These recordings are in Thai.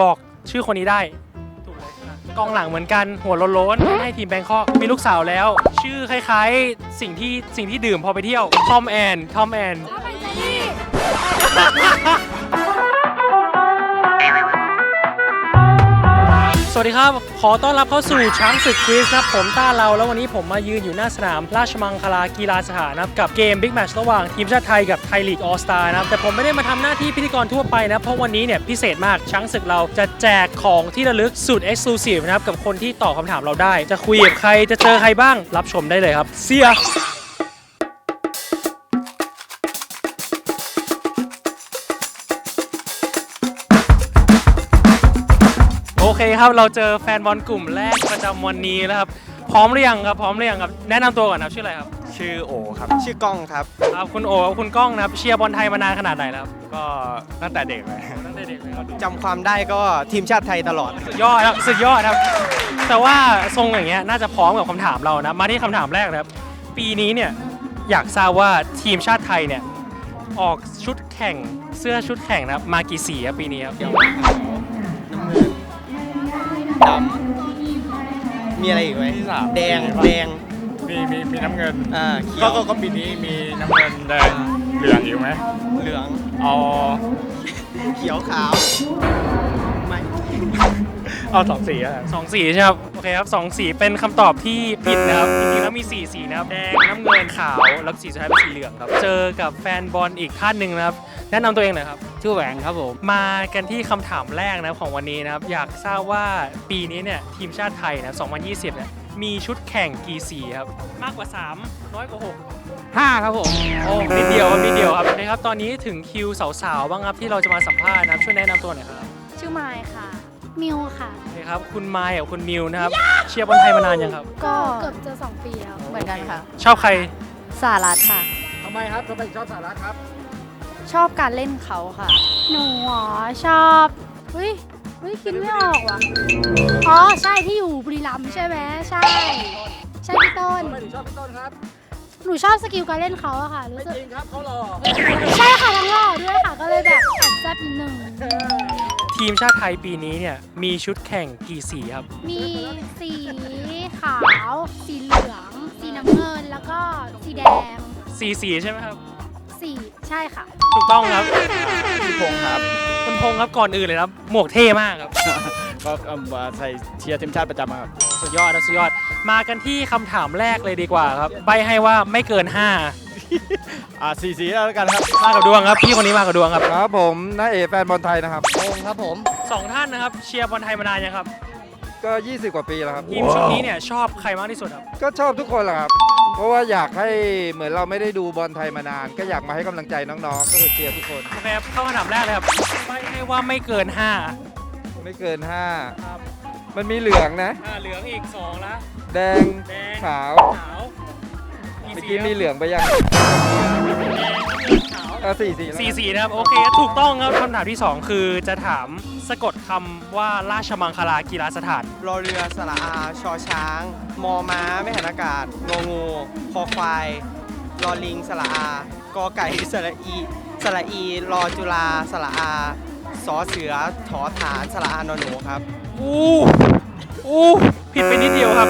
บอกชื่อคนนี้ได้ถูกเลยนะกองหลังเหมือนกันหัวโล้นๆให้ทีมแบงคอกมีลูกสาวแล้ว ชื่อคล้ายๆ สิ่งที่สิ่งที่ดื่มพอไปเที่ยวทอมแอนทอมแอนถ้วเป็นเจ สวัสดีครับ ขอต้อนรับเข้าสู่ช้างศึกควิสนะผมต้าเรา แล้ววันนี้ผมมายืนอยู่หน้าสนามราชมังคลากีฬาสถานนะกับเกมบิ๊กแมตช์ระหว่างทีมชาติไทยกับไทยลีกออสตานะแต่ผมไม่ได้มาทำหน้าที่พิธีกรทั่วไปนะ เพราะวันนี้เนี่ยพิเศษมากช้างศึกเราจะแจกของที่ระลึกสุดเอ็กซ์คลูซีฟนะครับกับคนที่ตอบคำถามเราได้ จะคุยกับใครจะเจอใครบ้างรับชมได้เลยครับ เสีย เคครับ เราเจอแฟนบอลกลุ่มแรกประจำวันนี้แล้วครับ พร้อมหรือยังครับ พร้อมหรือยังครับ แนะนำตัวก่อนครับ ชื่ออะไรครับ ชื่อโอครับ ชื่อกล้องครับ ครับ คุณโอครับคุณก้องนะครับ เชียร์บอลไทยมานานขนาดไหนแล้วครับก็ตั้งแต่เด็กเลยตั้งแต่เด็กเลยครับ จำความได้ก็ทีมชาติไทยตลอด สุดยอดครับ สุดยอดครับ แต่ว่าทรงอย่างเงี้ยน่าจะพร้อมกับคำถามเรานะ มาที่คำถามแรกนะครับ ปีนี้เนี่ยอยากทราบว่าทีมชาติไทยเนี่ยออกชุดแข่งเสื้อชุดแข่งนะครับมากี่สีครับปีนี้ครับ ดำมีอะไรอีกไหมที่สาม แดงแดงมีมีมีน้ำเงินอ่าเขียก็วก็ก็ปีนี้มีน้ำเงินแดงเหลืองอยู่ไหมเหลือง เอา เขียวขาวไม่ เอาสองสีอะสองสีใช่ไหมครับโอเคครับสองสีเป็นคำตอบที่ผิดนะครับจริงๆแล้วมีสี่สีนะครับแดงน้ำเงินขาวแล้วสีสุดท้ายเป็นสีเหลืองครับเจอกับแฟนบอลอีกท่านหนึ่งนะครับ แนะนำตัวเองหน่อยครับ ชื่อแหวงครับผม มากันที่คำถามแรกนะครับของวันนี้นะครับ อยากทราบว่าปีนี้เนี่ยทีมชาติไทยนะ2020เนี่ยมีชุดแข่งกี่สีครับ มากกว่า 3 น้อยกว่า 6 ห้าครับผม โอ้นิดเดียวครับนิดเดียวครับนะครับ ตอนนี้ถึงคิวสาวๆ บ้างครับที่เราจะมาสัมภาษณ์นะครับช่วยแนะนำตัวหน่อยครับ ชื่อไมค์ค่ะ มิวค่ะโอเคครับ คุณไมค์กับคุณมิวนะครับ เชียร์บอลไทยมานานยังครับ ก็เกือบจะ 2 ปีแล้ว เหมือนกันค่ะ ชอบใครสารัตค่ะ ทำไมครับทำไมชอบสาระครับ ชอบการเล่นเขาค่ะ หนูอ๋อชอบเฮ้ยเฮ้ยคิดไม่ออกว่ะ อ๋อ ใช่ที่อยู่บุรีรัมย์ใช่ไหมใช่ ใช่พี่ต้น ทำไมถึงชอบพี่ต้นครับ หนูชอบสกิลการเล่นเขาอะค่ะ รู้ไม่สึกจริงครับเขาหล่อใช่ค่ะทั้งหล่อด้วยค่ะ ก็เลยแบบแอบแซ่บนิดนึง ทีมชาติไทยปีนี้เนี่ยมีชุดแข่งกี่สีครับ มีสีขาว สีเหลือง สีน้ำเงิน แล้วก็สีแดง สีสีใช่ไหมครับ สีใช่ค่ะ ถูกต้องครับพี่พงษ์ครับ คุณพงษ์ครับก่อนอื่นเลยครับ หมวกเท่มากครับ ก็เอิ่มมาใส่เชียร์ทีมชาติประจำครับ สุดยอดนะสุดยอด มากันที่คำถามแรกเลยดีกว่าครับ ใบให้ว่าไม่เกิน 5 อ่าสีสีแล้วกันครับมากับดวงครับพี่คนนี้มากับดวงครับครับผมน้าเอแฟนบอลไทยนะครับงครับผม สองท่านนะครับเชียร์บอลไทยมานานยังครับก็ 20 กว่าปีแล้วครับ ทีมชุดนี้เนี่ยชอบใครมากที่สุดครับก็ชอบทุกคนแหละครับ เพราะว่าอยากให้เหมือนเราไม่ได้ดูบอลไทยมานาน ก็อยากมาให้กำลังใจน้องๆ ก็คือเชียร์ทุกคน โอเคครับเข้าคำถามแรกเลยครับใบให้ว่าไม่เกินไม่เกิน ครับ5 มันมีเหลืองนะ5อ่าเหลืองอีก2แล้วแดงแดงขาวขาวเมื่อกี้มีเหลืองไปยังแดงขาวเออสี่สีแล้วสี่สีนะครับ โอเค ถูกต้องครับคำถามที่2คือจะถามสะกดคำว่าราชมังคลากีฬาสถาน รอเรือสระอาชอช้าง มอม้า ไม่หันอากาศงองู คอควาย รอลิงสระอากอไก่สระอี สระอี รอจุฬาสระอาสอเสือถอฐานสระอานอนหนูครับ อู้ อู้ ผิดไปนิดเดียวครับ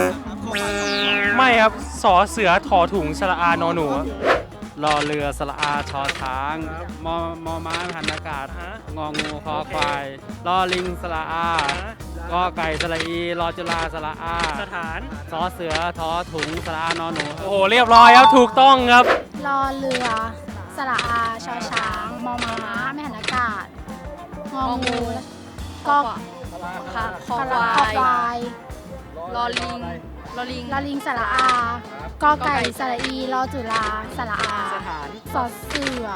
ไม่ครับสอเสือถอถุงสระอานอหนูรอเรือสระอาชอช้างมอมอม้าหันอากาศฮะงองูคอควายรอลิงสระอากอไก่สระอีรอจุฬาสระอาสถานสอเสือทอถุงสระอานอนหนูโอ้โหเรียบร้อยครับถูกต้องครับ รอเรือสระอาชอช้างมอม้าไม่หันอากาศ งองูกอค่ะคอคคอวาย ควายรอลิงรอลิงลอลิงสระอา กอไก่สระอีรอจุฬาสระอาสถานสอเสือ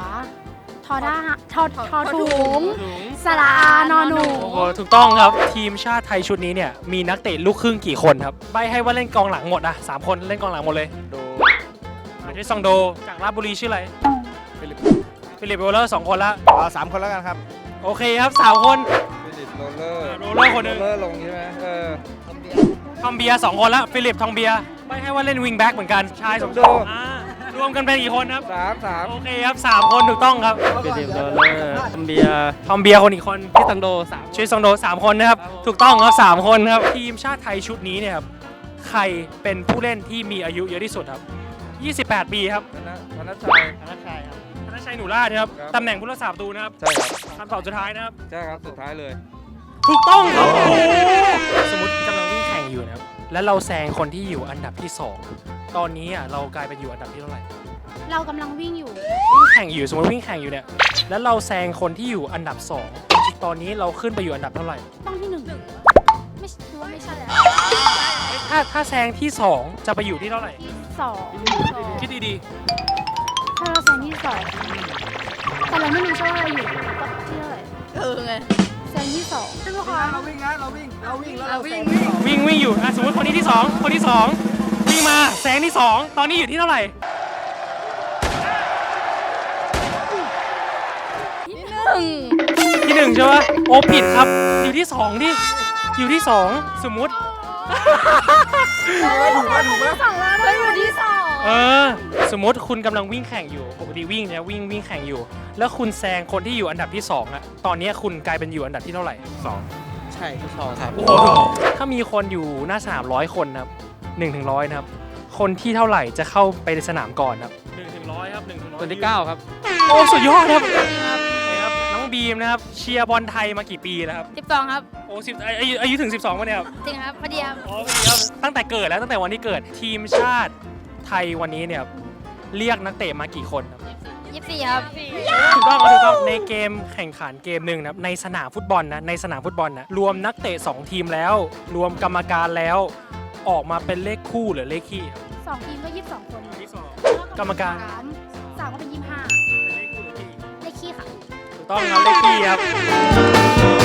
ทอด้าทอทอถุงถุงสระอานอหนูโอ้โหถูกต้องครับทีมชาติไทยชุดนี้เนี่ยมีนักเตะลูกครึ่งกี่คนครับใบให้ว่าเล่นกองหลังหมดอะสามคนเล่นกองหลังหมดเลยดูอาทิตย์ซองโดจากราชบุรีชื่ออะไรฟิลิปฟิลิปโรลเลอร์สองคนละอ่าสามคนแล้วกันครับโอเคครับสามคนฟิลิปโรลเลอร์โรลเลอร์คนหนึ่งโรลเลอร์ลงใช่ไหมเออ ทองเบียร์สองคนละฟิลิปทองเบียร์ไม่ให้ว่าเล่นวิงแบ็กเหมือนกันชายสองดูอ่าดูรวมกันเป็นกี่คนครับสามสามโอเคครับสามคนถูกต้องครับฟิลิปโรเลอร์คอมเบียทอมเบียร์คนอีกคนพี่ตังโดสามชื่อซองโดสามคนนะครับครับผมถูกต้องครับสามคนครับทีมชาติไทยชุดนี้เนี่ยครับใครเป็นผู้เล่นที่มีอายุเยอะที่สุดครับ 28 ปีครับธนธนชัยธนชัยครับธนชัยหนูล่าดครับครับตำแหน่งผู้รักษาประตูนะครับใช่ครับคำตอบสุดท้ายนะครับใช่ครับสุดท้ายเลย ถูกต้องครับสมมติกำลังวิ่งแข่ง อยู่นะครับ แล้วเราแซงคนที่อยู่อันดับที่ 2 ตอนนี้อะเรากลายเป็นอยู่อันดับที่เท่าไหร่เรากำลังวิ่งอยู่ วิ่งแข่งอยู่สมมติวิ่งแข่งอยู่เนี่ย แล้วเราแซงคนที่อยู่อันดับ 2 ตอนนี้เราขึ้นไปอยู่อันดับเท่าไหร่ ต้องที่หนึ่งไม่ใช่ว่าไม่ใช่แล้วถ้าถ้าแซงที่ 2 จะไปอยู่ที่เท่าไหร่ ที่สองคิดดีถ้าเราแซงที่สองแต่เราไม่รู้ใช่ว่าเราอยู่ที่เท่าไหร่ เออไง แซงที่สองใช่ไหมคะเราวิ่งนะเราวิ่งเราวิ่งแล้วเราเราวิ่วิ่งงๆวิ่งวิ่งอยู่อะสมมติคนนี้ที่2คนที่2วิ่งมาแซงที่2ตอนนี้อยู่ที่เท่าไหร่หนึ่งที่หนึ่งใช่ปะโอผิดครับอยู่ที่สองดิอยู่ที่สองสมมุติถูกไหมถูกไหมสองแล้วเราอยู่ที่สอง เออ สมมติคุณกำลังวิ่งแข่งอยู่ปกติวิ่งเนี่ยวิ่งวิ่งแข่งอยู่ แล้วคุณแซงคนที่อยู่อันดับที่สองอะตอนนี้คุณกลายเป็นอยู่อันดับที่เท่าไหร่สองใช่ที่สองครับ โอ้โหถ้ามีคนอยู่หน้าสนามร้อยคนนะครับหนึ่งถึงร้อยนะครับ คนที่เท่าไหร่จะเข้าไปในสนามก่อนครับหนึ่งถึงร้อยครับหนึ่งถึงร้อยคนที่เก้าครับ โอ้สุดยอดครับนี่ครับน้องบีมนะครับเชียร์บอลไทยมากี่ปีแล้วครับสิบสองครับ โอ้สิบอายุอายุถึง 12วันเนี่ยครับจริงครับพอดีครับ อ๋อพอดีครับตั้งแต่เกิดแล้วตั้งแต่วันที่เกิดทีมชาติ ไทยวันนี้เนี่ยเรียกนักเตะมากี่คนครับยี่สิบสี่ครับถูกต้องครับถูกต้องในเกมแข่งขันเกมหนึ่งนะครับในสนามฟุตบอลนะในสนามฟุตบอลนะรวมนักเตะ2ทีมแล้ว รวมกรรมการแล้ว ออกมาเป็นเลขคู่หรือเลขคี่ครับสองทีมก็ยี่สิบสองคนที่สอง กรรมการ สามสามก็เป็นยี่สิบห้าเป็นเลขคู่หรือเลขคี่เลขขี้ค่ะ ถูกต้องครับเลขคี่ครับ